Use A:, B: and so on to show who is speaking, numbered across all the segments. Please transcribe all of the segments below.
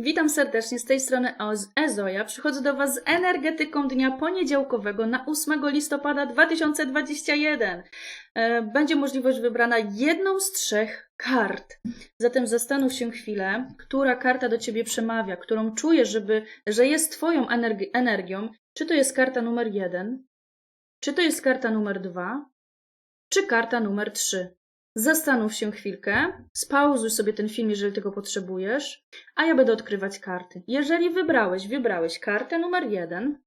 A: Witam serdecznie z tej strony Ezoja. Przychodzę do Was z energetyką dnia poniedziałkowego na 8 listopada 2021. E, Będzie możliwość wybrana jedną z trzech kart. Zatem zastanów się chwilę, która karta do Ciebie przemawia, którą czujesz, żeby, że jest Twoją energi- energią. Czy to jest karta numer jeden? Czy to jest karta numer dwa? Czy karta numer trzy? Zastanów się chwilkę, spauzuj sobie ten film, jeżeli tego potrzebujesz, a ja będę odkrywać karty. Jeżeli wybrałeś, wybrałeś kartę numer jeden,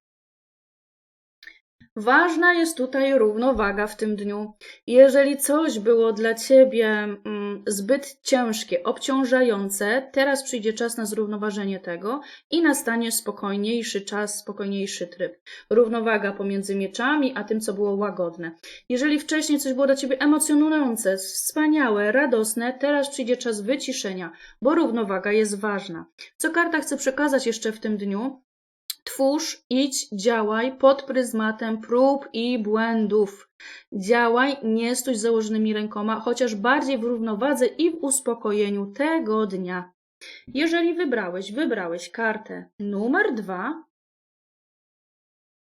A: ważna jest tutaj równowaga w tym dniu. Jeżeli coś było dla ciebie mm, zbyt ciężkie, obciążające, teraz przyjdzie czas na zrównoważenie tego i nastanie spokojniejszy czas, spokojniejszy tryb. Równowaga pomiędzy mieczami, a tym, co było łagodne. Jeżeli wcześniej coś było dla ciebie emocjonujące, wspaniałe, radosne, teraz przyjdzie czas wyciszenia, bo równowaga jest ważna. Co karta chce przekazać jeszcze w tym dniu? Twórz, idź, działaj pod pryzmatem prób i błędów. Działaj, nie stój z założonymi rękoma, chociaż bardziej w równowadze i w uspokojeniu tego dnia. Jeżeli wybrałeś, wybrałeś kartę numer dwa,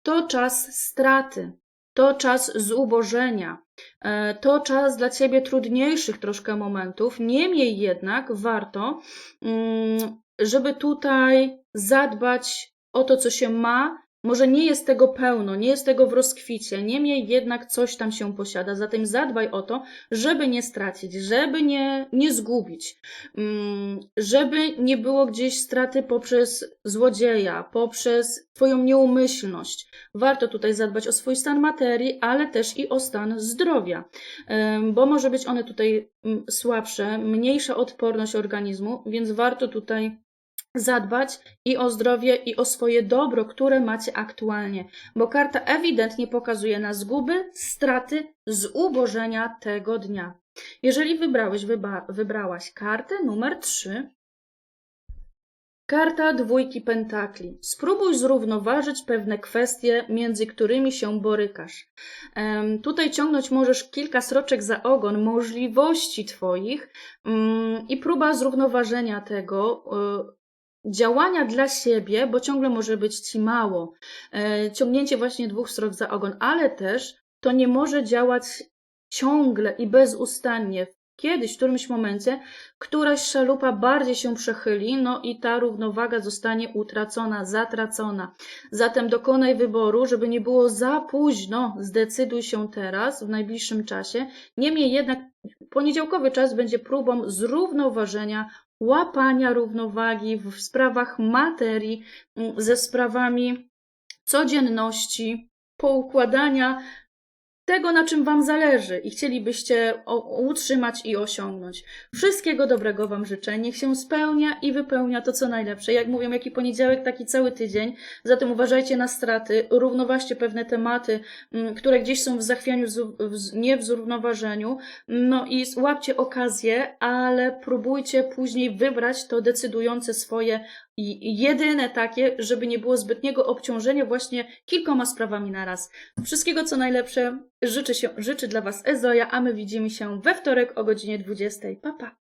A: to czas straty, to czas zubożenia, e, to czas dla ciebie trudniejszych troszkę momentów. Niemniej jednak warto, mm, żeby tutaj zadbać o to, co się ma. Może nie jest tego pełno, nie jest tego w rozkwicie, niemniej jednak coś tam się posiada. Zatem zadbaj o to, żeby nie stracić, żeby nie, nie zgubić, mm, żeby nie było gdzieś straty poprzez złodzieja, poprzez Twoją nieumyślność. Warto tutaj zadbać o swój stan materii, ale też i o stan zdrowia, bo może być one tutaj mm, słabsze, mniejsza odporność organizmu, więc warto tutaj zadbać i o zdrowie, i o swoje dobro, które macie aktualnie, bo karta ewidentnie pokazuje na zguby, straty, zubożenia tego dnia. Jeżeli wybrałeś, wyba, wybrałaś kartę numer 3, karta dwójki pentakli. Spróbuj zrównoważyć pewne kwestie, między którymi się borykasz. Em, tutaj ciągnąć możesz kilka sroczek za ogon możliwości Twoich mm, i próba zrównoważenia tego, y, działania dla siebie, bo ciągle może być ci mało, e, ciągnięcie właśnie dwóch srok za ogon, ale też to nie może działać ciągle i bezustannie. Kiedyś, w którymś momencie, któraś szalupa bardziej się przechyli, no i ta równowaga zostanie utracona, zatracona. Zatem dokonaj wyboru, żeby nie było za późno. Zdecyduj się teraz, w najbliższym czasie. Niemniej jednak poniedziałkowy czas będzie próbą zrównoważenia łapania równowagi w sprawach materii mm, ze sprawami codzienności, poukładania tego, na czym Wam zależy i chcielibyście utrzymać i osiągnąć. Wszystkiego dobrego Wam życzę. Niech się spełnia i wypełnia to, co najlepsze. Jak mówią, jaki poniedziałek, taki cały tydzień. Zatem uważajcie na straty, równoważcie pewne tematy, mm, które gdzieś są w zachwianiu, nie w zrównoważeniu. No i łapcie okazję, ale próbujcie później wybrać to decydujące swoje i jedyne takie, żeby nie było zbytniego obciążenia właśnie kilkoma sprawami na raz. Wszystkiego co najlepsze życzy, się, życzy dla Was Ezoja, a my widzimy się we wtorek o godzinie 20. Pa, pa!